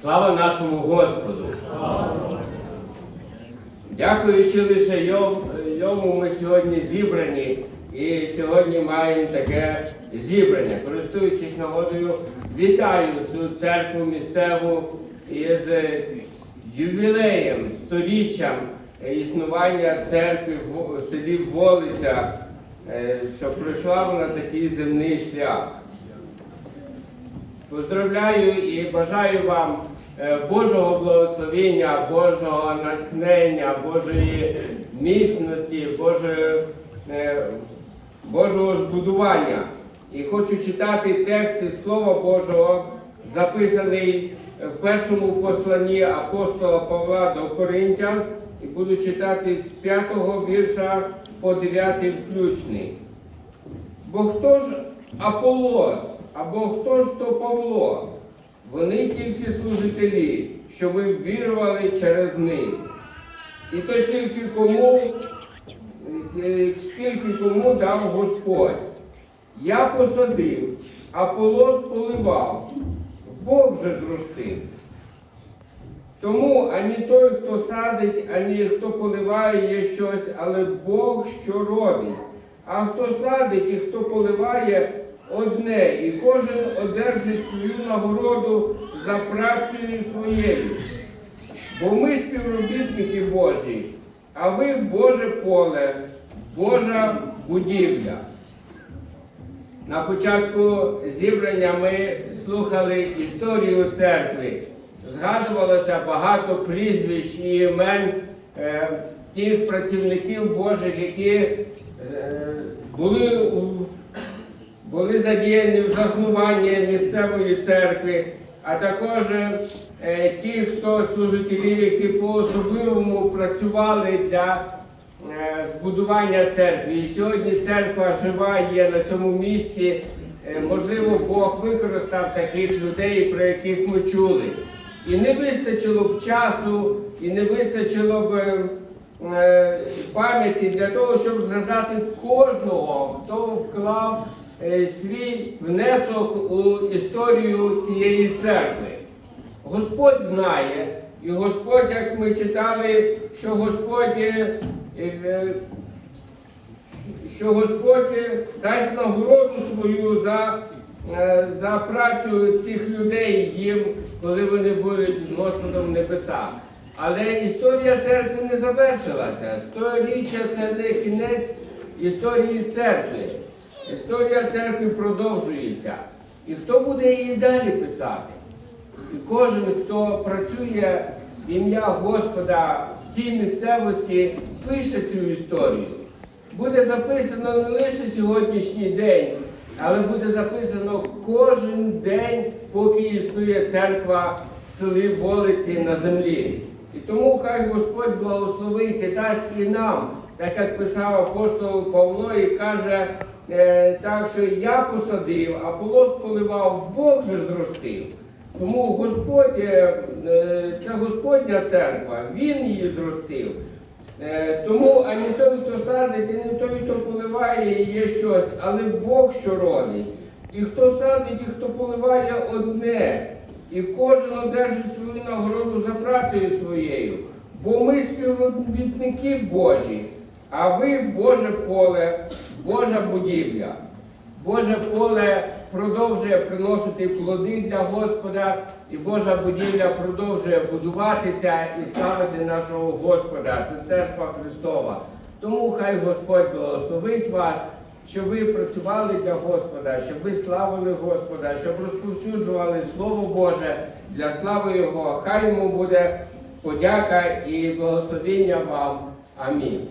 Слава нашому Господу! Дякуючи лише йому, ми сьогодні зібрані і сьогодні маємо таке зібрання. Користуючись нагодою, вітаю всю церкву місцеву із ювілеєм, сторіччям існування церкви в селі Волиця, е, що пройшла вона такий земний шлях. Поздравляю і бажаю вам е, Божого благословення, Божого натхнення, Божої міцності, Божої, е, Божого збудування. І хочу читати текст із Слова Божого, записаний в першому посланні апостола Павла до Коринтян, і буду читати з 5 вірша по 9 включний. Бо хто ж Аполос, або хто ж то Павло? Вони тільки служителі, що ви вірували через них. І то тільки кому, е, скільки кому дав Господь. Я посадив, Аполос поливав, Бог же зростив. Тому ані той, хто садить, ані хто поливає є щось, але Бог що робить. А хто садить і хто поливає одне, і кожен одержить свою нагороду за працею своєю. Бо ми співробітники Божі, а ви Боже поле, Божа будівля. На початку зібрання ми слухали історію церкви. Згадувалося багато прізвищ і імен е, тих працівників Божих, які е, були, у- були задіяні в заснуванні місцевої церкви, а також е, ті, хто служителі, які по-особливому працювали для е, збудування церкви. І сьогодні церква жива є на цьому місці. Е, Можливо, Бог використав таких людей, про яких ми чули. І не вистачило б часу, і не вистачило б пам'яті для того, щоб згадати кожного, хто вклав свій внесок у історію цієї церкви. Господь знає, і Господь, як ми читали, що Господь, е, е, що Господь е, дасть нагороду свою за, е, за працю цих людей їм, коли вони будуть з Господом в небесах. Але історія церкви не завершилася. Сторіччя це не кінець історії церкви. Історія церкви продовжується. І хто буде її далі писати? І кожен, хто працює в ім'я Господа в цій місцевості, пише цю історію. Буде записано не лише сьогоднішній день, але буде записано кожен день, поки існує церква в селі Волиці на землі. І тому хай Господь благословить і дасть і нам, так як писав апостол Павло і каже, е, так що я посадив, а полос поливав, Бог же зростив. Тому Господь, е, е, це Господня церква, Він її зростив. Е, Тому ані той, хто садить, ані той, хто поливає, є щось, але Бог що робить. І хто садить, і хто поливає одне, і кожен одержить свою нагороду за працею своєю. Бо ми співробітники Божі, а ви Боже поле, Божа будівля. Боже поле продовжує приносити плоди для Господа, і Божа будівля продовжує будуватися і ставити нашого Господа. Це церква Христова. Тому хай Господь благословить вас, щоб ви працювали для Господа, щоб ви славили Господа, щоб розповсюджували Слово Боже для слави Його. Хай йому буде подяка і благословення вам. 安米